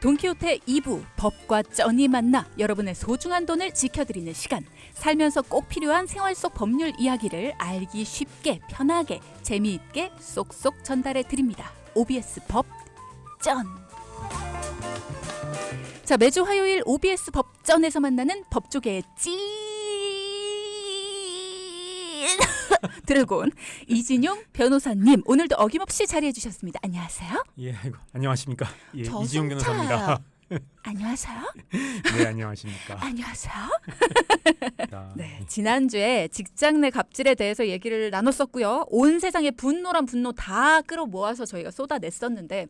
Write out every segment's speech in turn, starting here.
돈키호테 2부 법과 쩐이 만나 여러분의 소중한 돈을 지켜드리는 시간 살면서 꼭 필요한 생활 속 법률 이야기를 알기 쉽게 편하게 재미있게 쏙쏙 전달해 드립니다. OBS 법 쩐. 자 매주 화요일 OBS 법전에서 만나는 법조계의 찐 드래곤 이진용 변호사님 오늘도 어김없이 자리해 주셨습니다 안녕하세요 예, 아이고, 안녕하십니까? 예, 저 이지용. 변호사입니다. 안녕하세요 네, 안녕하십니까? 안녕하세요 자, 네, 지난주에 직장 내 갑질에 대해서 얘기를 나눴었고요. 온 세상의 분노란 분노 다 끌어모아서 저희가 쏟아냈었는데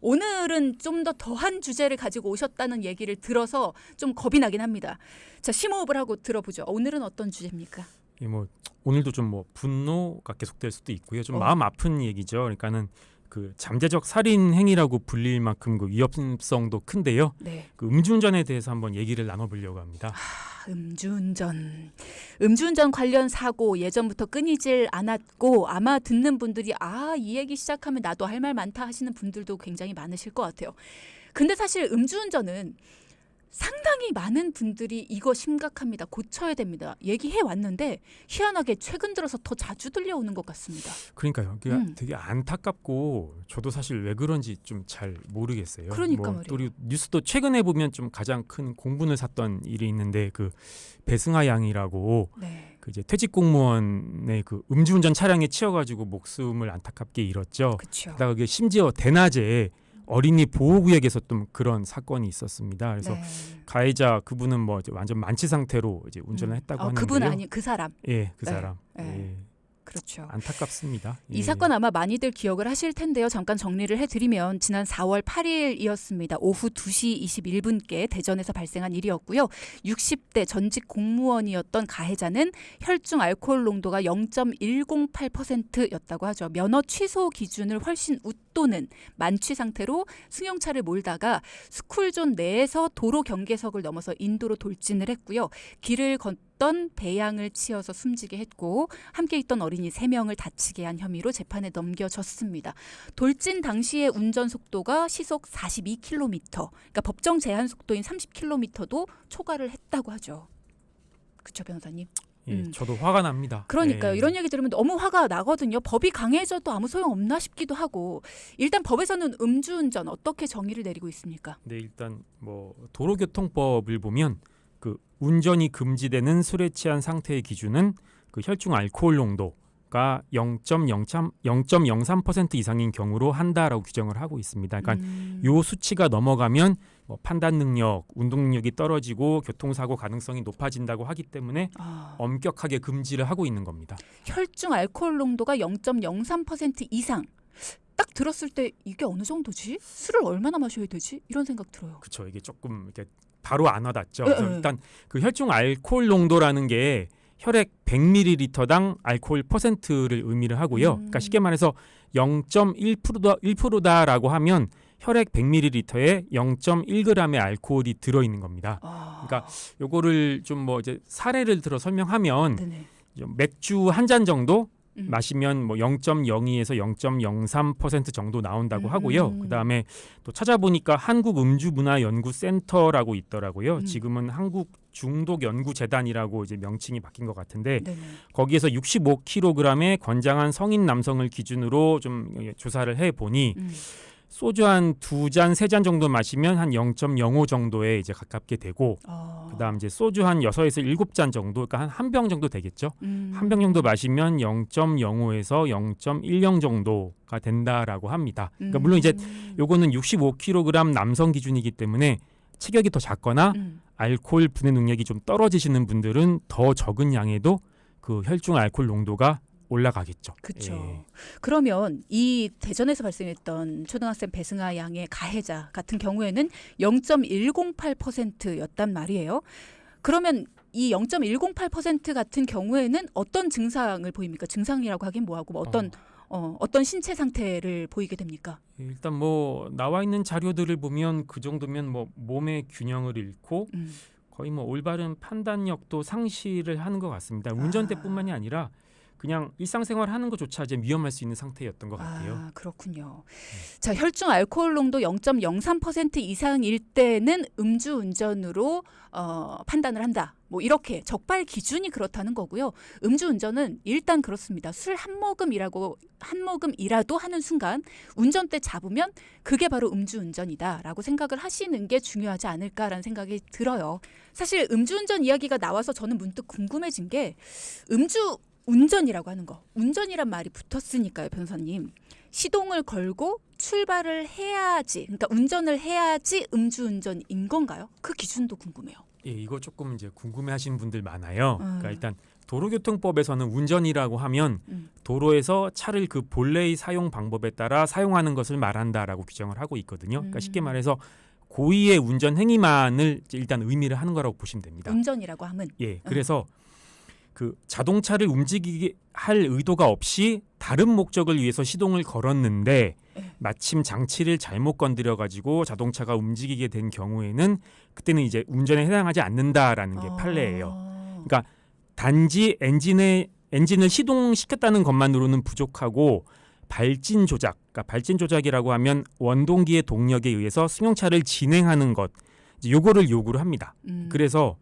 오늘은 좀 더 더한 주제를 가지고 오셨다는 얘기를 들어서 좀 겁이 나긴 합니다. 자, 심호흡을 하고 들어보죠. 오늘은 어떤 주제입니까? 예, 뭐 오늘도 좀 뭐 분노가 계속될 수도 있고요. 좀 어. 마음 아픈 얘기죠. 그러니까는 그 잠재적 살인 행위라고 불릴 만큼 그 위협성도 큰데요. 네. 그 음주운전에 대해서 한번 얘기를 나눠보려고 합니다. 아, 음주운전. 음주운전 관련 사고 예전부터 끊이질 않았고 아마 듣는 분들이 아, 이 얘기 시작하면 나도 할 말 많다 하시는 분들도 굉장히 많으실 것 같아요. 근데 사실 음주운전은 상당히 많은 분들이 이거 심각합니다. 고쳐야 됩니다. 얘기해 왔는데 희한하게 최근 들어서 더 자주 들려오는 것 같습니다. 그러니까요. 그게 음. 되게 안타깝고 저도 사실 왜 그런지 좀 잘 모르겠어요. 그러니까 뭐, 말이에요. 또 그리고 뉴스도 최근에 보면 좀 가장 큰 공분을 샀던 일이 있는데 그 배승하 양이라고 네. 그 이제 퇴직 공무원의 그 음주운전 차량에 치여가지고 목숨을 안타깝게 잃었죠. 그렇죠. 게다가 그게 심지어 대낮에 어린이 보호구역에서 좀 그런 사건이 있었습니다. 그래서 네. 가해자 그분은 뭐 이제 완전 만취 상태로 이제 운전을 음. 했다고 어, 하는데요. 그분 아니 그 사람. 예, 그 네, 사람. 네. 예, 그렇죠. 안타깝습니다. 이 예. 사건 아마 많이들 기억을 하실 텐데요. 잠깐 정리를 해드리면 지난 4월 8일이었습니다. 오후 2시 21분께 대전에서 발생한 일이었고요. 60대 전직 공무원이었던 가해자는 혈중 알코올 농도가 0.108%였다고 하죠. 면허 취소 기준을 훨씬 웃도는 만취 상태로 승용차를 몰다가 스쿨존 내에서 도로 경계석을 넘어서 인도로 돌진을 했고요. 길을 걷 던 배양을 치어서 숨지게 했고 함께 있던 어린이 3명을 다치게 한 혐의로 재판에 넘겨졌습니다. 돌진 당시의 운전 속도가 시속 42km, 그러니까 법정 제한 속도인 30km도 초과를 했다고 하죠. 그렇죠, 변호사님? 예, 음. 저도 화가 납니다. 그러니까요. 예. 이런 얘기 들으면 너무 화가 나거든요. 법이 강해져도 아무 소용 없나 싶기도 하고. 일단 법에서는 음주운전 어떻게 정의를 내리고 있습니까? 네, 일단 뭐 도로교통법을 보면 그 운전이 금지되는 술에 취한 상태의 기준은 그 혈중 알코올 농도가 0.03 0.03% 이상인 경우로 한다라고 규정을 하고 있습니다. 그러니까 음, 요 수치가 넘어가면 뭐 판단 능력, 운동 능력이 떨어지고 교통사고 가능성이 높아진다고 하기 때문에 아, 엄격하게 금지를 하고 있는 겁니다. 혈중 알코올 농도가 0.03% 이상. 딱 들었을 때 이게 어느 정도지? 술을 얼마나 마셔야 되지? 이런 생각 들어요. 그렇죠. 이게 조금 이렇게 바로 안 와닿죠. 예, 그래서 예. 일단 그 혈중 알코올 농도라는 게 혈액 100ml당 알코올 퍼센트를 의미를 하고요. 음. 그러니까 쉽게 말해서 0.1%다 1%다라고 하면 혈액 100ml에 0.1g의 알코올이 들어 있는 겁니다. 아, 그러니까 요거를 좀 뭐 이제 사례를 들어 설명하면 네네. 좀 맥주 한 잔 정도 음. 마시면 뭐 0.02에서 0.03% 정도 나온다고 하고요. 음. 그다음에 또 찾아보니까 한국 음주 문화 연구 센터라고 있더라고요. 음. 지금은 한국 중독 연구 재단이라고 이제 명칭이 바뀐 것 같은데 네네. 거기에서 65kg의 건장한 성인 남성을 기준으로 좀 조사를 해 보니 음. 소주 한 두 잔, 세 잔 정도 마시면 한 0.05 정도에 이제 가깝게 되고 어. 그다음 이제 소주 한 6에서 7잔 정도 그러니까 한 한 병 정도 되겠죠. 음. 한병 정도 마시면 0.05에서 0.10 정도가 된다라고 합니다. 그러니까 물론 이제 음. 요거는 65kg 남성 기준이기 때문에 체격이 더 작거나 음. 알코올 분해 능력이 좀 떨어지시는 분들은 더 적은 양에도 그 혈중 알코올 농도가 올라가겠죠. 그렇죠. 예. 그러면 이 대전에서 발생했던 초등학생 배승아 양의 가해자 같은 경우에는 0.108%였단 말이에요. 그러면 이 0.108% 같은 경우에는 어떤 증상을 보입니까? 증상이라고 하긴 뭐하고 뭐 어떤 어, 어 떤 신체 상태를 보이게 됩니까? 일단 뭐 나와 있는 자료들을 보면 그 정도면 뭐 몸의 균형을 잃고 음. 거의 뭐 올바른 판단력도 상실을 하는 것 같습니다. 운전대뿐만이 아니라 그냥 일상생활 하는 것조차 이제 위험할 수 있는 상태였던 것 같아요. 아, 그렇군요. 자, 혈중 알코올 농도 0.03% 이상일 때는 음주 운전으로 어, 판단을 한다. 뭐 이렇게 적발 기준이 그렇다는 거고요. 음주 운전은 일단 그렇습니다. 술 한 모금이라고 한 모금이라도 하는 순간 운전대 잡으면 그게 바로 음주 운전이다라고 생각을 하시는 게 중요하지 않을까라는 생각이 들어요. 사실 음주 운전 이야기가 나와서 저는 문득 궁금해진 게 음주 운전이라고 하는 거. 운전이란 말이 붙었으니까요, 변호사님. 시동을 걸고 출발을 해야지, 그러니까 운전을 해야지 음주운전인 건가요? 그 기준도 궁금해요. 예, 이거 조금 이제 궁금해하시는 분들 많아요. 음. 그러니까 일단 도로교통법에서는 운전이라고 하면 음. 도로에서 차를 그 본래의 사용 방법에 따라 사용하는 것을 말한다라고 규정을 하고 있거든요. 그러니까 쉽게 음. 말해서 고의의 운전 행위만을 일단 의미를 하는 거라고 보시면 됩니다. 운전이라고 하면 예, 그래서 그 자동차를 움직이게 할 의도가 없이 다른 목적을 위해서 시동을 걸었는데 예. 마침 장치를 잘못 건드려 가지고 자동차가 움직이게 된 경우에는 그때는 이제 운전에 해당하지 않는다라는 게 판례예요. 아. 그러니까 단지 엔진에 엔진을 시동시켰다는 것만으로는 부족하고 발진 조작, 그러니까 발진 조작이라고 하면 원동기의 동력에 의해서 승용차를 진행하는 것, 요거를 요구를 합니다. 음. 그래서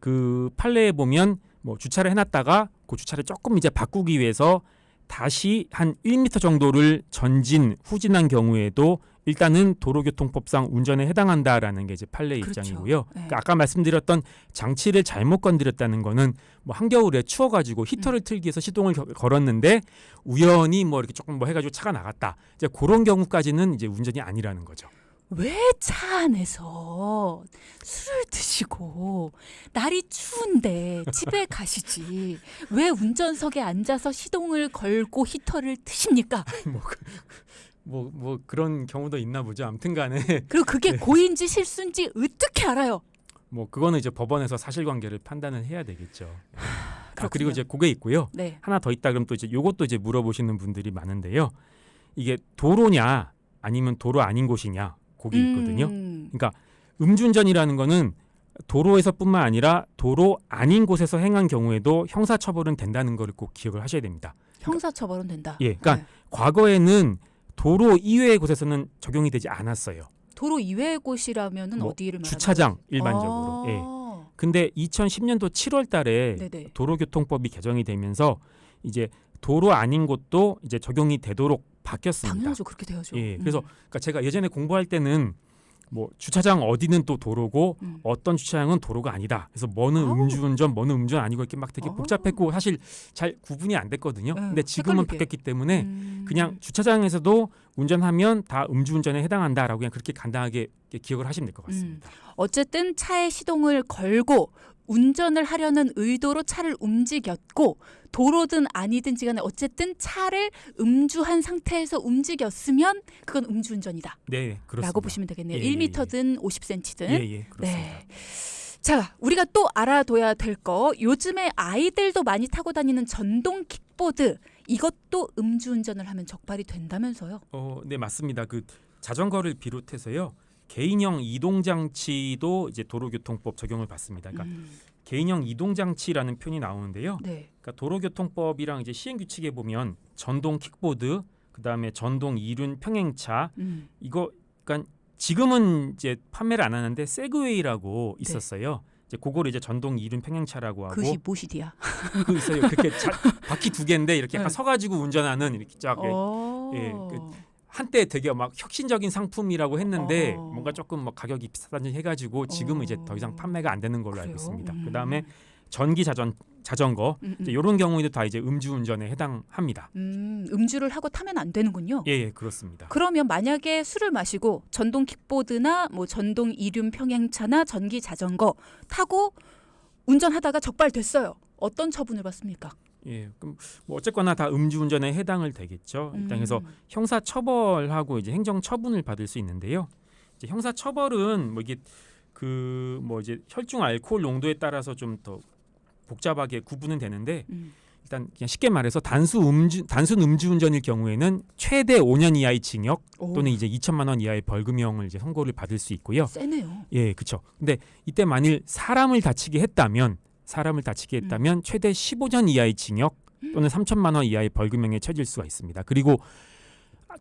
그 판례에 보면 뭐 주차를 해놨다가 그 주차를 조금 이제 바꾸기 위해서 다시 한 1m 정도를 전진 후진한 경우에도 일단은 도로교통법상 운전에 해당한다라는 게 이제 판례 그렇죠. 입장이고요. 네. 그러니까 아까 말씀드렸던 장치를 잘못 건드렸다는 거는 뭐 한겨울에 추워가지고 히터를 틀기 위해서 시동을 겨- 걸었는데 우연히 뭐 이렇게 조금 뭐 해가지고 차가 나갔다. 이제 그런 경우까지는 이제 운전이 아니라는 거죠. 왜 차 안에서 술을 드시고 날이 추운데 집에 가시지 왜 운전석에 앉아서 시동을 걸고 히터를 트십니까? 뭐뭐 그런 경우도 있나 보죠. 아무튼간에 그리고 그게 네. 고의인지 실수인지 어떻게 알아요? 뭐 그거는 이제 법원에서 사실관계를 판단을 해야 되겠죠. 아, 그렇군요. 그리고 이제 그게 있고요. 네. 하나 더 있다 그럼 또 이제 요것도 이제 물어보시는 분들이 많은데요. 이게 도로냐 아니면 도로 아닌 곳이냐 그게 있거든요. 음, 음주운전이라는 거는 도로에서뿐만 아니라 도로 아닌 곳에서 행한 경우에도 형사처벌은 된다는 거를 꼭 기억을 하셔야 됩니다. 형사처벌은 된다. 예, 그러니까 네. 과거에는 도로 이외의 곳에서는 적용이 되지 않았어요. 도로 이외의 곳이라면은 뭐 어디를 말하는 주차장 거죠? 일반적으로. 예. 아, 근데 2010년도 7월 달에 네네. 도로교통법이 개정이 되면서 이제 도로 아닌 곳도 이제 적용이 되도록 바뀌었습니다. 당연하죠. 그렇게 돼야죠. 예, 음. 그래서 그러니까 제가 예전에 공부할 때는 뭐 주차장 어디는 또 도로고 음. 어떤 주차장은 도로가 아니다. 그래서 뭐는 아우. 음주운전, 뭐는 음주는 아니고 이렇게 막 되게 아우. 복잡했고 사실 잘 구분이 안 됐거든요. 네, 근데 지금은 헷갈리게. 바뀌었기 때문에 음. 그냥 주차장에서도 운전하면 다 음주운전에 해당한다라고 그냥 그렇게 간단하게 기억을 하시면 될것 음. 같습니다. 어쨌든 차에 시동을 걸고 운전을 하려는 의도로 차를 움직였고 도로든 아니든지 간에 어쨌든 차를 음주한 상태에서 움직였으면 그건 음주운전이다. 네, 그렇습니다. 라고 보시면 되겠네요. 예, 예, 1m든 50cm든. 예, 예, 그렇습니다. 네. 자, 우리가 또 알아둬야 될 거. 요즘에 아이들도 많이 타고 다니는 전동 킥보드. 이것도 음주운전을 하면 적발이 된다면서요? 어, 네 맞습니다. 그 자전거를 비롯해서요 개인형 이동 장치도 이제 도로교통법 적용을 받습니다. 그러니까 음, 개인형 이동 장치라는 표현이 나오는데요. 네. 그러니까 도로교통법이랑 이제 시행 규칙에 보면 전동 킥보드, 그다음에 전동 이륜 평행차 음, 이거 그러니까 지금은 이제 판매를 안 하는데 세그웨이라고 있었어요. 이제 그거를 이제 전동 이륜 평행차라고 하고 그것이 무엇이디야? 그 있어요. 그렇게 자, 바퀴 두 개인데 이렇게 약간 네. 서가지고 운전하는 이렇게 쫙 어. 예, 그 한때 되게 막 혁신적인 상품이라고 했는데 어. 뭔가 조금 뭐 가격이 비싸다니 해가지고 지금은 이제 더 이상 판매가 안 되는 걸로 알고 그래요? 있습니다. 음. 그 다음에 전기 자전 자전거 음, 음. 이제 이런 경우에도 다 이제 음주운전에 해당합니다. 음, 음주를 하고 타면 안 되는군요. 예, 예 그렇습니다. 그러면 만약에 술을 마시고 전동 킥보드나 뭐 전동 이륜 평행차나 전기 자전거 타고 운전하다가 적발됐어요. 어떤 처분을 받습니까? 예, 그럼 뭐 어쨌거나 다 음주운전에 해당을 되겠죠. 일단 그래서 음. 형사 처벌하고 이제 행정 처분을 받을 수 있는데요. 이제 형사 처벌은 뭐 이게 그 뭐 이제 혈중 알코올 농도에 따라서 좀 더 복잡하게 구분은 되는데 음. 일단 그냥 쉽게 말해서 단수 음주 단순 음주운전일 경우에는 최대 5년 이하의 징역 오, 또는 이제 2천만 원 이하의 벌금형을 이제 선고를 받을 수 있고요. 세네요. 예, 그렇죠. 근데 이때 만일 사람을 다치게 했다면 사람을 다치게 음. 했다면 최대 15년 이하의 징역 또는 3천만 원 이하의 벌금형에 처질 수가 있습니다. 그리고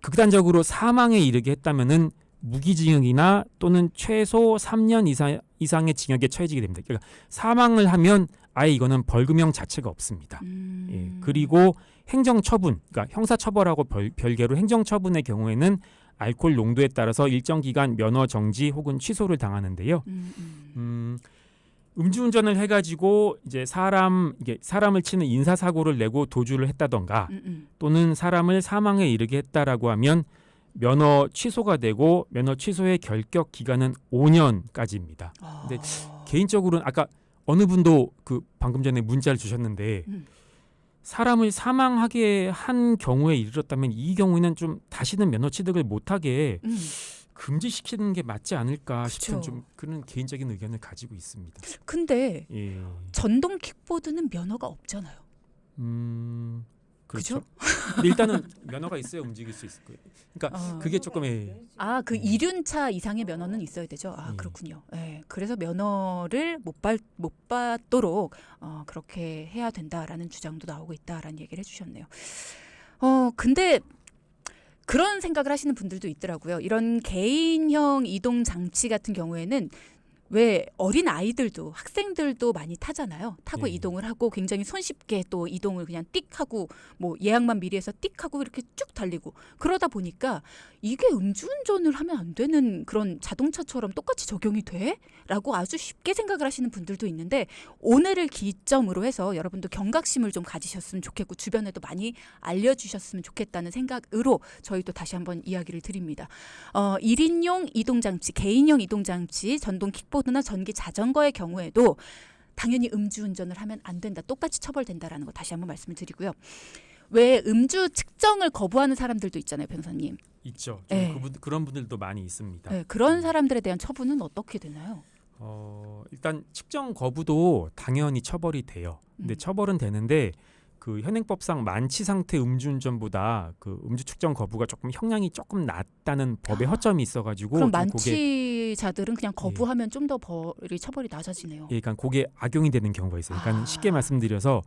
극단적으로 사망에 이르게 했다면은 무기징역이나 또는 최소 3년 이상, 이상의 징역에 처해지게 됩니다. 그러니까 사망을 하면 아예 이거는 벌금형 자체가 없습니다. 음. 예, 그리고 행정처분, 그러니까 형사처벌하고 별, 별개로 행정처분의 경우에는 알코올 농도에 따라서 일정 기간 면허 정지 혹은 취소를 당하는데요. 음, 음. 음, 음주운전을 해가지고 이제 사람 이게 사람을 치는 인사 사고를 내고 도주를 했다던가 음, 음. 또는 사람을 사망에 이르게 했다라고 하면 면허 취소가 되고 면허 취소의 결격 기간은 5년까지입니다. 근데 아. 개인적으로는 아까 어느 분도 그 방금 전에 문자를 주셨는데 음. 사람을 사망하게 한 경우에 이르렀다면 이 경우에는 좀 다시는 면허 취득을 못하게 음. 금지시키는 게 맞지 않을까 싶은 그쵸. 좀 그런 개인적인 의견을 가지고 있습니다. 근데 예. 전동 킥보드는 면허가 없잖아요. 음. 그렇죠. 근데 일단은 면허가 있어야 움직일 수 있을 거예요. 그러니까 아. 그게 조금 예. 아, 그 음. 이륜차 이상의 면허는 있어야 되죠. 아, 예. 그렇군요. 예. 그래서 면허를 못, 받, 못 받도록 어, 그렇게 해야 된다라는 주장도 나오고 있다라는 얘기를 해주셨네요. 어, 근데 그런 생각을 하시는 분들도 있더라고요. 이런 개인형 이동 장치 같은 경우에는 왜 어린 아이들도 학생들도 많이 타잖아요. 타고 예. 이동을 하고 굉장히 손쉽게 또 이동을 그냥 띡 하고 뭐 예약만 미리 해서 띡 하고 이렇게 쭉 달리고 그러다 보니까 이게 음주운전을 하면 안 되는 그런 자동차처럼 똑같이 적용이 돼? 라고 아주 쉽게 생각을 하시는 분들도 있는데 오늘을 기점으로 해서 여러분도 경각심을 좀 가지셨으면 좋겠고 주변에도 많이 알려주셨으면 좋겠다는 생각으로 저희도 다시 한번 이야기를 드립니다. 어, 1인용 이동장치, 개인형 이동장치, 전동 킥보 드나 전기 자전거의 경우에도 당연히 음주운전을 하면 안 된다. 똑같이 처벌된다라는 거 다시 한번 말씀을 드리고요. 왜 음주 측정을 거부하는 사람들도 있잖아요, 변호사님. 있죠. 좀 예. 그분, 그런 분들도 많이 있습니다. 네, 그런 사람들에 대한 처분은 어떻게 되나요? 어, 일단 측정 거부도 당연히 처벌이 돼요. 근데 음. 처벌은 되는데 그 현행법상 만취 상태 음주운전보다 그 음주 측정 거부가 조금 형량이 조금 낮다는 법의 허점이 있어가지고 그럼 만취자들은 그냥 거부하면 좀 더 벌이 처벌이 낮아지네요. 예, 그러니까 그게 악용이 되는 경우가 있어요. 그러니까 아. 쉽게 말씀드려서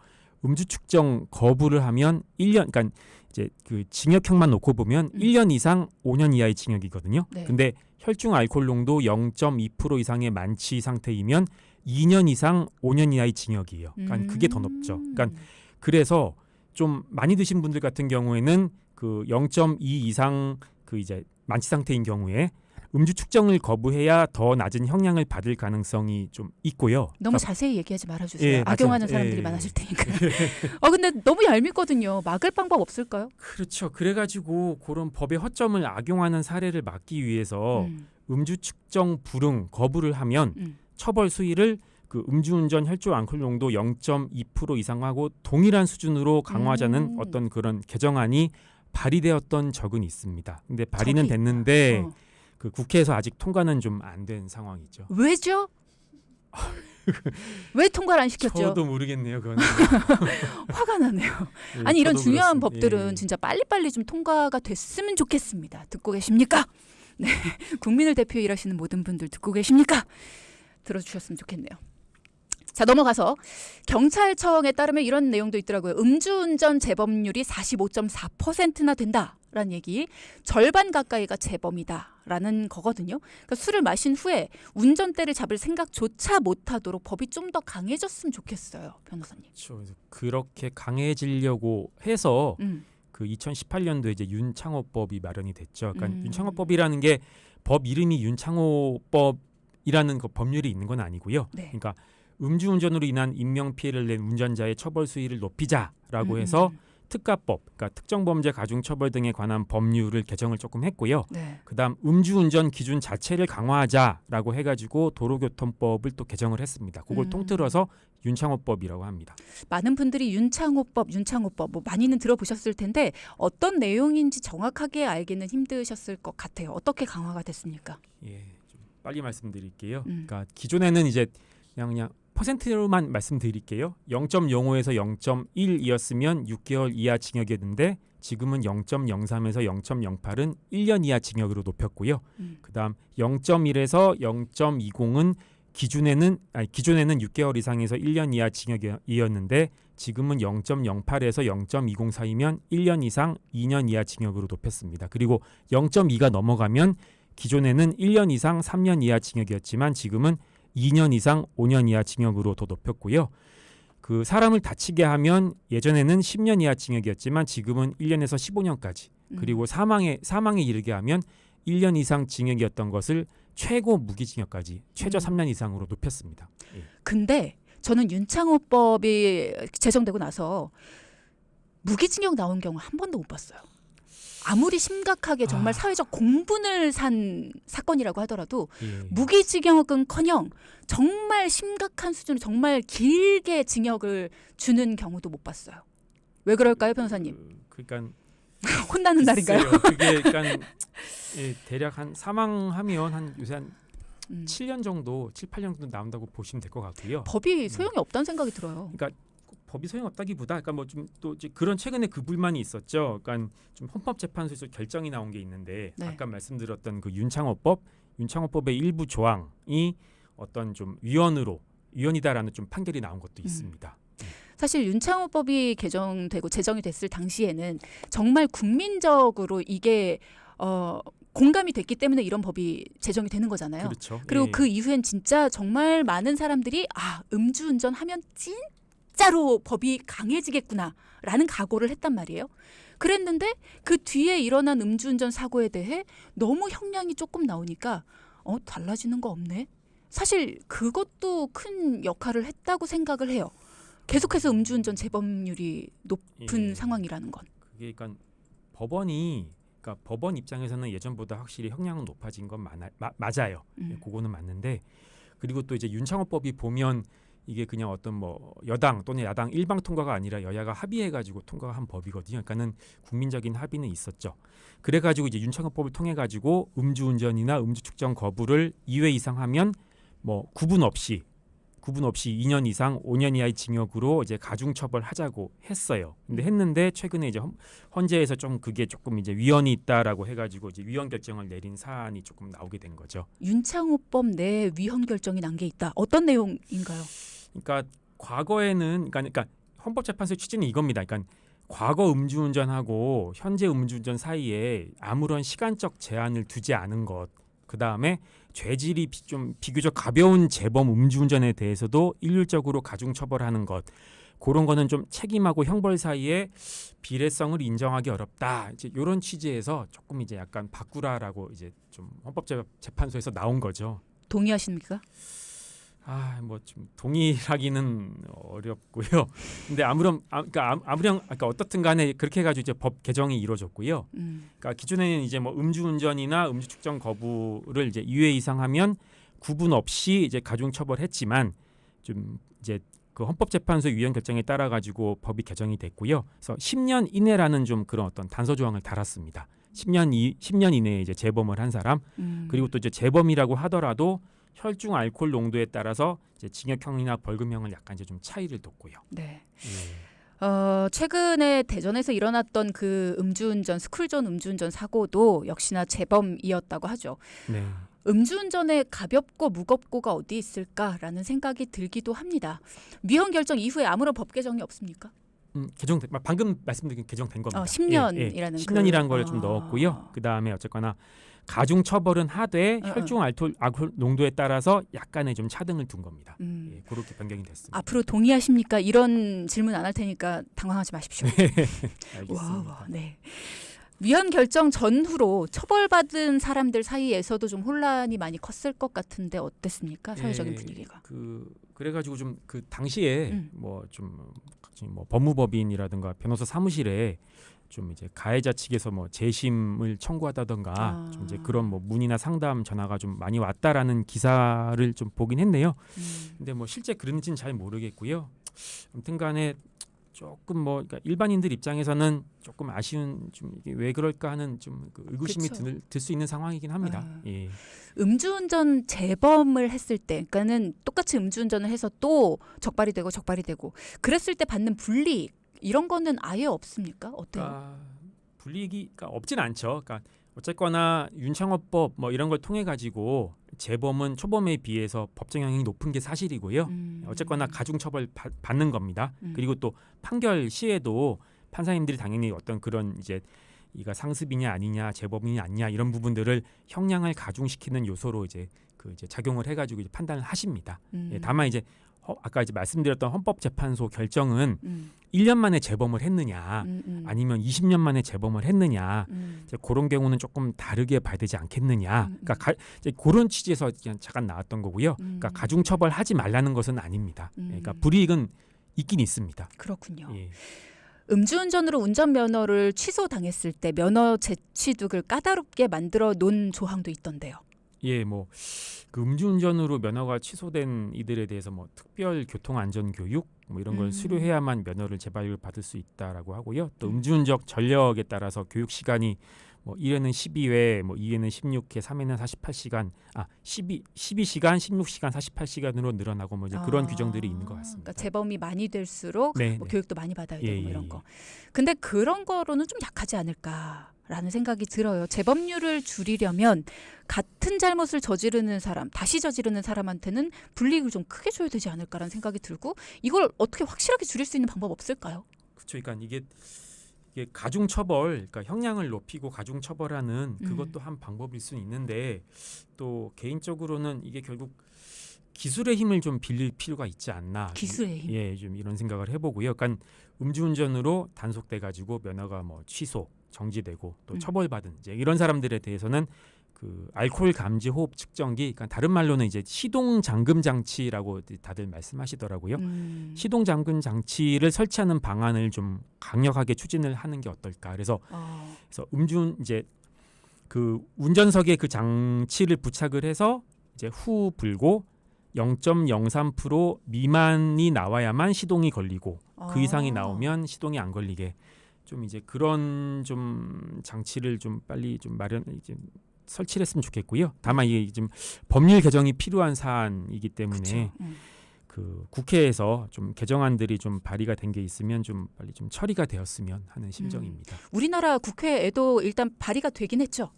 음주 측정 거부를 하면 1년 그러니까 이제 그 징역형만 놓고 보면 음. 1년 이상 5년 이하의 징역이거든요. 네. 근데 혈중 알코올 농도 0.2% 이상의 만취 상태이면 2년 이상 5년 이하의 징역이에요. 그러니까 그게 더 높죠. 그러니까 음. 그래서 좀 많이 드신 분들 같은 경우에는 그 0.2 이상 그 이제 만취 상태인 경우에 음주 측정을 거부해야 더 낮은 형량을 받을 가능성이 좀 있고요. 너무 그러니까 자세히 얘기하지 말아주세요. 예, 악용하는 맞아요. 사람들이 예. 많아질 테니까. 어 근데 너무 얄밉거든요. 막을 방법 없을까요? 그렇죠. 그래가지고 그런 법의 허점을 악용하는 사례를 막기 위해서 음, 음주 측정 불응 거부를 하면 음. 처벌 수위를 그 음주운전 혈중 알코올 농도 0.2% 이상하고 동일한 수준으로 강화하자는 음. 어떤 그런 개정안이 발의되었던 적은 있습니다. 근데 발의는 적이. 됐는데 어. 그 국회에서 아직 통과는 좀 안 된 상황이죠. 왜죠? 왜 통과를 안 시켰죠? 저도 모르겠네요. 그건. 화가 나네요. 예, 아니 이런 중요한 그렇습니다. 법들은 예. 진짜 빨리빨리 좀 통과가 됐으면 좋겠습니다. 듣고 계십니까? 네, 국민을 대표 일하시는 모든 분들 듣고 계십니까? 들어주셨으면 좋겠네요. 자 넘어가서 경찰청에 따르면 이런 내용도 있더라고요. 음주운전 재범률이 45.4%나 된다라는 얘기. 절반 가까이가 재범이다라는 거거든요. 그러니까 술을 마신 후에 운전대를 잡을 생각조차 못하도록 법이 좀 더 강해졌으면 좋겠어요, 변호사님. 그렇죠. 그렇게 강해지려고 해서 음. 그 2018년도에 이제 윤창호법이 마련이 됐죠. 그러니까 음. 윤창호법이라는 게 법 이름이 윤창호법이라는 그 법률이 있는 건 아니고요. 네. 그러니까 음주운전으로 인한 인명 피해를 낸 운전자의 처벌 수위를 높이자라고 음, 해서 음. 특가법, 그러니까 특정범죄 가중처벌 등에 관한 법률을 개정을 조금 했고요. 네. 그다음 음주운전 기준 자체를 강화하자라고 해가지고 도로교통법을 또 개정을 했습니다. 그걸 음. 통틀어서 윤창호법이라고 합니다. 많은 분들이 윤창호법, 윤창호법 뭐 많이는 들어보셨을 텐데 어떤 내용인지 정확하게 알기는 힘드셨을 것 같아요. 어떻게 강화가 됐습니까? 예, 좀 빨리 말씀드릴게요. 음. 그러니까 기존에는 이제 그냥 그냥 퍼센트로만 말씀드릴게요. 0.05에서 0.1이었으면 6개월 이하 징역이었는데 지금은 0.03에서 0.08은 1년 이하 징역으로 높였고요. 음. 그다음 0.1에서 0.20은 기준에는 아니 기존에는 6개월 이상에서 1년 이하 징역이었는데 지금은 0.08에서 0.20 사이면 1년 이상 2년 이하 징역으로 높였습니다. 그리고 0.2가 넘어가면 기존에는 1년 이상 3년 이하 징역이었지만 지금은 2년 이상 5년 이하 징역으로 더 높였고요. 그 사람을 다치게 하면 예전에는 10년 이하 징역이었지만 지금은 1년에서 15년까지 음. 그리고 사망에 사망에 이르게 하면 1년 이상 징역이었던 것을 최고 무기징역까지 최저 음. 3년 이상으로 높였습니다. 예. 근데 저는 윤창호법이 제정되고 나서 무기징역 나온 경우 한 번도 못 봤어요. 아무리 심각하게 정말 아. 사회적 공분을 산 사건이라고 하더라도 예. 무기징역은커녕 정말 심각한 수준으로 정말 길게 징역을 주는 경우도 못 봤어요. 왜 그럴까요, 변호사님? 그, 그러니까 혼나는 날인가요? 그게 그러니까 예, 대략 한 사망하면 한 요새 한 음. 7년 정도, 7, 8년 정도 나온다고 보시면 될 것 같고요. 법이 소용이 없다는 생각이 들어요. 법이 소용없다기보다 그러니까 뭐 좀 또 그런 최근에 그 불만이 있었죠. 그러니까 좀 헌법재판소에서 결정이 나온 게 있는데 네. 아까 말씀드렸던 그 윤창호법, 윤창호법의 일부 조항이 어떤 좀 위헌으로 위헌이다라는 좀 판결이 나온 것도 음. 있습니다. 사실 윤창호법이 개정되고 제정이 됐을 당시에는 정말 국민적으로 이게 어, 공감이 됐기 때문에 이런 법이 제정이 되는 거잖아요. 그렇죠. 그리고 예. 그 이후엔 진짜 정말 많은 사람들이 아 음주운전 하면 진짜 로 법이 강해지겠구나라는 각오를 했단 말이에요. 그랬는데 그 뒤에 일어난 음주운전 사고에 대해 너무 형량이 조금 나오니까 어 달라지는 거 없네. 사실 그것도 큰 역할을 했다고 생각을 해요. 계속해서 음주운전 재범률이 높은 예. 상황이라는 건. 그게 그러니까 법원이 그러니까 법원 입장에서는 예전보다 확실히 형량은 높아진 건 많아, 마, 맞아요. 음. 예, 그거는 맞는데 그리고 또 이제 윤창호법이 보면 이게 그냥 어떤 뭐 여당 또는 야당 일방 통과가 아니라 여야가 합의해 가지고 통과한 법이거든요. 그러니까는 국민적인 합의는 있었죠. 그래 가지고 이제 윤창호법을 통해 가지고 음주운전이나 음주 측정 거부를 2회 이상 하면 뭐 구분 없이 구분 없이 2년 이상 5년 이하의 징역으로 이제 가중 처벌하자고 했어요. 근데 했는데 최근에 이제 헌- 헌재에서 좀 그게 조금 이제 위헌이 있다라고 해 가지고 이제 위헌 결정을 내린 사안이 조금 나오게 된 거죠. 윤창호법 내에 위헌 결정이 난 게 있다. 어떤 내용인가요? 그러니까 과거에는 그러니까, 그러니까 헌법재판소의 취지는 이겁니다. 그러니까 과거 음주운전하고 현재 음주운전 사이에 아무런 시간적 제한을 두지 않은 것. 그 다음에 죄질이 비- 좀 비교적 가벼운 재범 음주운전에 대해서도 일률적으로 가중 처벌하는 것. 그런 거는 좀 책임하고 형벌 사이에 비례성을 인정하기 어렵다. 이제 이런 취지에서 조금 이제 약간 바꾸라라고 이제 좀 헌법재판소에서 나온 거죠. 동의하십니까? 아, 뭐 좀 동의하기는 어렵고요. 근데 아무런 아, 그러니까 아무- 아무렴 그러니까 어떻든 간에 그렇게 해 가지고 이제 법 개정이 이루어졌고요. 음. 그러니까 기존에는 이제 뭐 음주운전이나 음주 측정 거부를 이제 2회 이상 하면 구분 없이 이제 가중 처벌했지만 좀 이제 그 헌법재판소 위헌 결정에 따라 가지고 법이 개정이 됐고요. 그래서 10년 이내라는 좀 그런 어떤 단서 조항을 달았습니다. 10년 이 10년 이내에 이제 재범을 한 사람 음. 그리고 또 이제 재범이라고 하더라도 혈중 알코올 농도에 따라서 이제 징역형이나 벌금형을 약간 이제 좀 차이를 뒀고요. 네. 예. 어, 최근에 대전에서 일어났던 그 음주운전 스쿨존 음주운전 사고도 역시나 재범이었다고 하죠. 네. 음주운전에 가볍고 무겁고가 어디 있을까라는 생각이 들기도 합니다. 위헌 결정 이후에 아무런 법 개정이 없습니까? 음, 개정 방금 말씀드린 개정된 겁니다. 어, 10년이라는 예, 예. 그- 10년이라는 걸좀 아. 넣었고요. 그 다음에 어쨌거나 가중 처벌은 하되 어, 어. 혈중 알코올, 알코올 농도에 따라서 약간의 좀 차등을 둔 겁니다. 음. 예, 그렇게 변경이 됐습니다. 앞으로 동의하십니까? 이런 질문 안 할 테니까 당황하지 마십시오. 알겠습니다. 와, 와, 네. 위헌 결정 전후로 처벌받은 사람들 사이에서도 좀 혼란이 많이 컸을 것 같은데 어땠습니까? 사회적인 예, 분위기가. 그 그래가지고 좀 그 당시에 음. 뭐좀 뭐 법무법인이라든가 변호사 사무실에 좀 이제 가해자 측에서 뭐 재심을 청구하다던가 아. 좀 이제 그런 뭐 문의나 상담 전화가 좀 많이 왔다라는 기사를 좀 보긴 했네요. 음. 근데 뭐 실제 그런지는 잘 모르겠고요. 아무튼간에 조금 뭐 그러니까 일반인들 입장에서는 조금 아쉬운 좀 이게 왜 그럴까 하는 좀 그 의구심이 그쵸. 들 수 있는 상황이긴 합니다. 아. 예. 음주운전 재범을 했을 때, 그러니까는 똑같이 음주운전을 해서 또 적발이 되고 적발이 되고 그랬을 때 받는 불이익 이런 거는 아예 없습니까? 어때요? 그러니까 불이익이 그러니까 없진 않죠. 그러니까 어쨌거나 윤창호법 뭐 이런 걸 통해 가지고 재범은 초범에 비해서 법정 형량이 높은 게 사실이고요. 음. 어쨌거나 가중 처벌 받- 받는 겁니다. 음. 그리고 또 판결 시에도 판사님들이 당연히 어떤 그런 이제 이가 상습이냐 아니냐 재범이냐 아니냐 이런 부분들을 형량을 가중시키는 요소로 이제 그 이제 작용을 해가지고 이제 판단을 하십니다. 음. 예, 다만 이제 허- 아까 이제 말씀드렸던 헌법재판소 결정은 음. 1년 만에 재범을 했느냐 음, 음. 아니면 20년 만에 재범을 했느냐 음. 이제 그런 경우는 조금 다르게 봐야 되지 않겠느냐. 음, 음. 그러니까 가, 이제 그런 취지에서 그냥 잠깐 나왔던 거고요. 음. 그러니까 가중 처벌하지 말라는 것은 아닙니다. 예, 그러니까 음. 불이익은 있긴 있습니다. 그렇군요. 예. 음주운전으로 운전면허를 취소당했을 때 면허 재취득을 까다롭게 만들어 놓은 조항도 있던데요. 예, 뭐 그 음주운전으로 면허가 취소된 이들에 대해서 뭐 특별 교통 안전 교육 뭐 이런 걸 음. 수료해야만 면허를 재발을 받을 수 있다라고 하고요. 또 음. 음주운전 전력에 따라서 교육 시간이 뭐 1회는 12회, 뭐 2회는 16회, 3회는 48시간, 아 12 12시간, 16시간, 48시간으로 늘어나고 뭐 이제 그런 아, 규정들이 있는 것 같습니다. 그러니까 재범이 많이 될수록 네, 뭐 네. 교육도 많이 받아야 되고 예, 뭐 예, 이런 예. 거. 근데 그런 거로는 좀 약하지 않을까 라는 생각이 들어요. 재범률을 줄이려면 같은 잘못을 저지르는 사람, 다시 저지르는 사람한테는 불이익을 좀 크게 줘야 되지 않을까라는 생각이 들고 이걸 어떻게 확실하게 줄일 수 있는 방법 없을까요? 그렇죠. 그러니까 이게 이게 가중 처벌, 그러니까 형량을 높이고 가중 처벌하는 음. 그것도 한 방법일 수는 있는데 또 개인적으로는 이게 결국 기술의 힘을 좀 빌릴 필요가 있지 않나. 기술의 힘. 예, 좀 이런 생각을 해보고요. 그러니까 음주운전으로 단속돼 가지고 면허가 뭐 취소, 정지되고 또 음. 처벌받은 이제 이런 사람들에 대해서는 그 알코올 감지 호흡 측정기, 그러니까 다른 말로는 이제 시동 잠금 장치라고 다들 말씀하시더라고요. 음. 시동 잠금 장치를 설치하는 방안을 좀 강력하게 추진을 하는 게 어떨까. 그래서 어. 그래서 음주 이제 그 운전석에 그 장치를 부착을 해서 이제 후 불고 0.03% 미만이 나와야만 시동이 걸리고 그 이상이 아. 나오면 시동이 안 걸리게 좀 이제 그런 좀 장치를 좀 빨리 좀 마련 이제 설치를 했으면 좋겠고요. 다만 이게 좀 법률 개정이 필요한 사안이기 때문에. 음. 그 국회에서 좀 개정안들이 좀 발의가 된 게 있으면 좀 빨리 좀 처리가 되었으면 하는 심정입니다. 우리나라 국회에도 일단 발의가 되긴 했죠.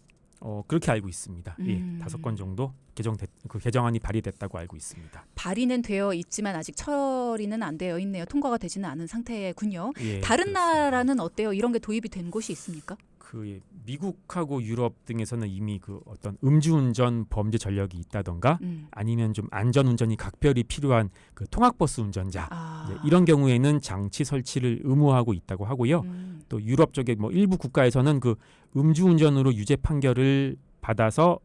어 그렇게 알고 있습니다. 음. 예, 다섯 건 정도 개정 그 개정안이 발의됐다고 알고 있습니다. 발의는 되어 있지만 아직 처리는 안 되어 있네요. 통과가 되지는 않은 상태군요. 예, 다른 그렇습니다. 나라는 어때요? 이런 게 도입이 된 곳이 있습니까? 그 예, 미국하고 유럽 등에서는 이미 그 어떤 음주운전 범죄 전력이 있다던가 음. 아니면 좀 안전운전이 각별히 필요한 그 통학버스 운전자 아. 이제 이런 경우에는 장치 설치를 의무화하고 있다고 하고요. 음. 또 유럽 쪽에 뭐 일부 국가에서는 그 음주운전으로 유죄 판결을 받아서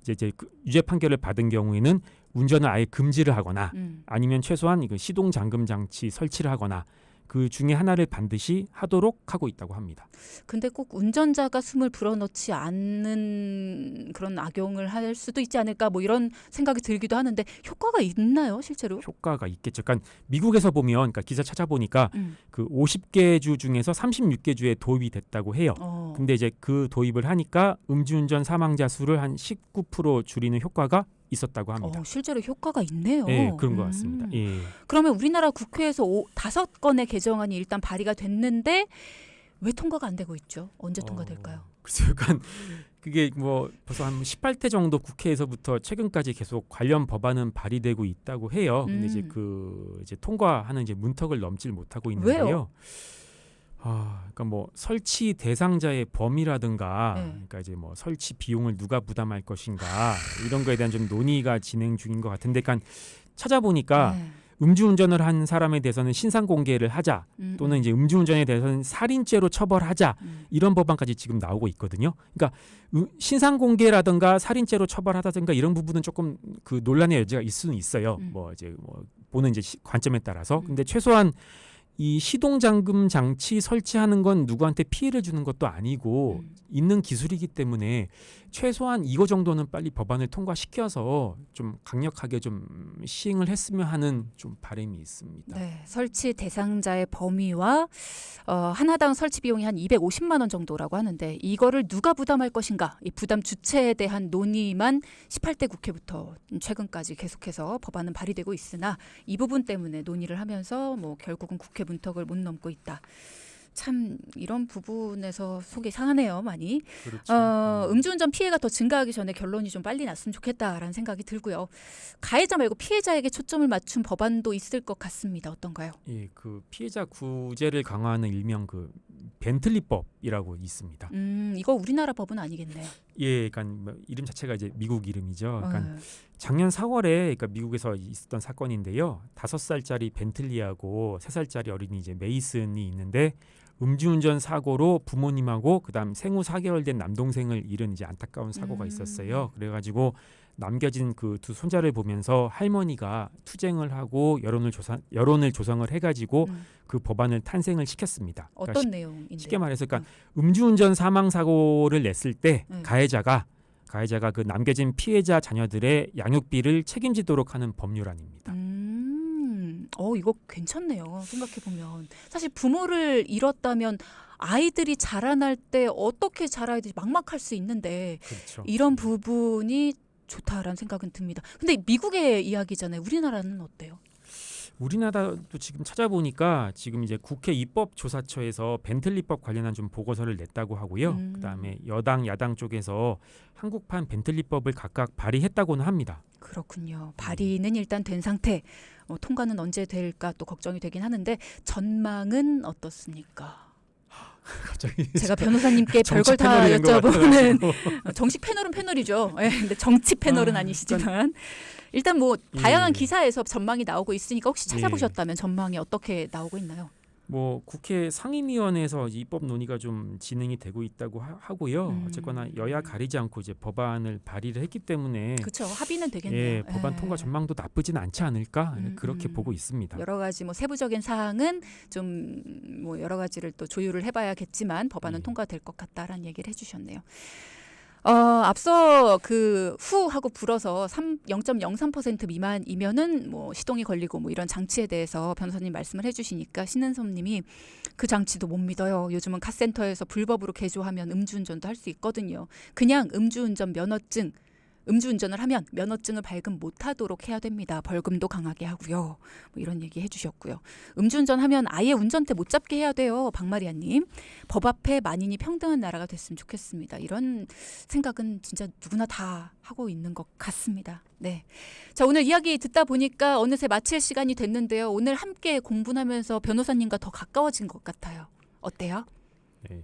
이제 이제 그 유죄 판결을 받은 경우에는 운전을 아예 금지를 하거나 음. 아니면 최소한 이거 시동 잠금 장치 설치를 하거나 그 중에 하나를 반드시 하도록 하고 있다고 합니다. 근데 꼭 운전자가 숨을 불어넣지 않는 그런 악용을 할 수도 있지 않을까 뭐 이런 생각이 들기도 하는데 효과가 있나요, 실제로? 효과가 있겠죠. 그러니까 미국에서 보면 그러니까 기사 찾아보니까 음. 그 50개 주 중에서 36개 주에 도입이 됐다고 해요. 어. 근데 이제 그 도입을 하니까 음주운전 사망자 수를 한 19% 줄이는 효과가 있었다고 합니다. 어, 실제로 효과가 있네요. 예, 그런 것 음. 같습니다. 예. 그러면 우리나라 국회에서 오, 다섯 건의 개정안이 일단 발의가 됐는데 왜 통과가 안 되고 있죠? 언제 통과될까요? 어, 글쎄요, 약간 그게 뭐 벌써 한 18대 정도 국회에서부터 최근까지 계속 관련 법안은 발의되고 있다고 해요. 근데 이제 음. 그 이제 통과하는 이제 문턱을 넘질 못하고 있는데요. 왜요? 아, 그러니까 뭐 설치 대상자의 범위라든가, 네. 그러니까 이제 뭐 설치 비용을 누가 부담할 것인가 이런 거에 대한 좀 논의가 진행 중인 것 같은데, 그러니까 찾아보니까 네. 음주운전을 한 사람에 대해서는 신상 공개를 하자, 음, 또는 음, 이제 음주운전에 대해서는 살인죄로 처벌하자. 음. 이런 법안까지 지금 나오고 있거든요. 그러니까 음, 신상 공개라든가 살인죄로 처벌하다든가 이런 부분은 조금 그 논란의 여지가 있을 수는 있어요. 음. 뭐 이제 뭐 보는 이제 시- 관점에 따라서. 음. 근데 최소한 이 시동 잠금 장치 설치하는 건 누구한테 피해를 주는 것도 아니고 음. 있는 기술이기 때문에 최소한 이거 정도는 빨리 법안을 통과시켜서 좀 강력하게 좀 시행을 했으면 하는 좀 바람이 있습니다. 네, 설치 대상자의 범위와 어, 하나당 설치 비용이 한 250만 원 정도라고 하는데 이거를 누가 부담할 것인가? 이 부담 주체에 대한 논의만 18대 국회부터 최근까지 계속해서 법안은 발의되고 있으나 이 부분 때문에 논의를 하면서 뭐 결국은 국회 문턱을 못 넘고 있다. 참 이런 부분에서 속이 상하네요, 많이. 그렇죠. 어, 음. 음주운전 피해가 더 증가하기 전에 결론이 좀 빨리 났으면 좋겠다라는 생각이 들고요. 가해자 말고 피해자에게 초점을 맞춘 법안도 있을 것 같습니다. 어떤가요? 예, 그 피해자 구제를 강화하는 일명 그 벤틀리법이라고 있습니다. 음, 이거 우리나라 법은 아니겠네요. 예, 그러니까 뭐 이름 자체가 이제 미국 이름이죠. 그러니까 어, 작년 4월에 그러니까 미국에서 있었던 사건인데요. 다섯 살짜리 벤틀리하고 세 살짜리 어린이 이제 메이슨이 있는데 음주운전 사고로 부모님하고 그다음 생후 4개월 된 남동생을 잃은 이제 안타까운 사고가 음. 있었어요. 그래가지고 남겨진 그 두 손자를 보면서 할머니가 투쟁을 하고 여론을 조사 여론을 조성을 해가지고 음, 그 법안을 탄생을 시켰습니다. 그러니까 어떤 내용인데? 쉽게 말해서 그러니까 음주운전 사망 사고를 냈을 때 네. 가해자가 가해자가 그 남겨진 피해자 자녀들의 양육비를 책임지도록 하는 법률안입니다. 음, 어 이거 괜찮네요. 생각해 보면 사실 부모를 잃었다면 아이들이 자라날 때 어떻게 자라야 될지 막막할 수 있는데 그렇죠. 이런 부분이 좋다라는 생각은 듭니다. 근데 미국의 이야기잖아요. 우리나라는 어때요? 우리나라도 지금 찾아보니까 지금 이제 국회 입법조사처에서 벤틀리법 관련한 좀 보고서를 냈다고 하고요. 음. 그다음에 여당 야당 쪽에서 한국판 벤틀리법을 각각 발의했다고는 합니다. 그렇군요. 발의는 일단 된 상태. 어, 통과는 언제 될까 또 걱정이 되긴 하는데 전망은 어떻습니까? 갑자기 제가 변호사님께 별걸 다 여쭤보는 정식 패널은 패널이죠. 예, 근데 정치 패널은 아, 아, 니시지만 일단 뭐 다양한 예. 기사에서 전망이 나오고 있으니까 혹시 예. 찾아보셨다면 전망이 어떻게 나오고 있나요? 뭐 국회 상임위원회에서 입법 논의가 좀 진행이 되고 있다고 하, 고요 음. 어쨌거나 여야 가리지 않고 이제 법안을 발의를 했기 때문에 그렇죠. 합의는 되겠네요. 예, 법안 예. 통과 전망도 나쁘진 않지 않을까 음, 그렇게 음. 보고 있습니다. 여러 가지 뭐 세부적인 사항은 좀 뭐 여러 가지를 또 조율을 해봐야겠지만 법안은 예. 통과될 것 같다라는 얘기를 해주셨네요. 어, 앞서 그 후 하고 불어서 3, 0.03% 미만이면은 뭐 시동이 걸리고 뭐 이런 장치에 대해서 변호사님 말씀을 해주시니까 신은섭님이 그 장치도 못 믿어요. 요즘은 카센터에서 불법으로 개조하면 음주운전도 할 수 있거든요. 그냥 음주운전 면허증 음주운전을 하면 면허증을 발급 못하도록 해야 됩니다. 벌금도 강하게 하고요. 뭐 이런 얘기 해주셨고요. 음주운전하면 아예 운전대 못 잡게 해야 돼요. 박마리아님. 법 앞에 만인이 평등한 나라가 됐으면 좋겠습니다. 이런 생각은 진짜 누구나 다 하고 있는 것 같습니다. 네. 자 오늘 이야기 듣다 보니까 어느새 마칠 시간이 됐는데요. 오늘 함께 공부하면서 변호사님과 더 가까워진 것 같아요. 어때요? 예.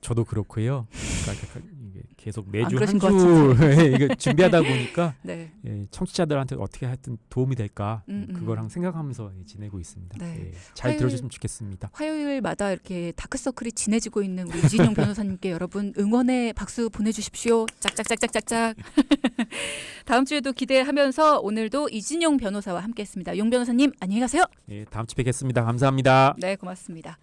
저도 그렇고요. 이게 계속 매주 한주 이거 준비하다 보니까 네. 예, 청취자들한테 어떻게 하여튼 도움이 될까 음, 음. 항상 생각하면서 예, 지내고 있습니다. 네. 예, 잘 화요일- 들어주시면 좋겠습니다. 화요일마다 이렇게 다크서클이 진해지고 있는 우리 이진용 변호사님께 여러분 응원의 박수 보내주십시오. 짝짝짝짝짝짝. 다음 주에도 기대하면서 오늘도 이진용 변호사와 함께했습니다. 용 변호사님 안녕히 가세요. 예, 다음 주 뵙겠습니다. 감사합니다. 네 고맙습니다.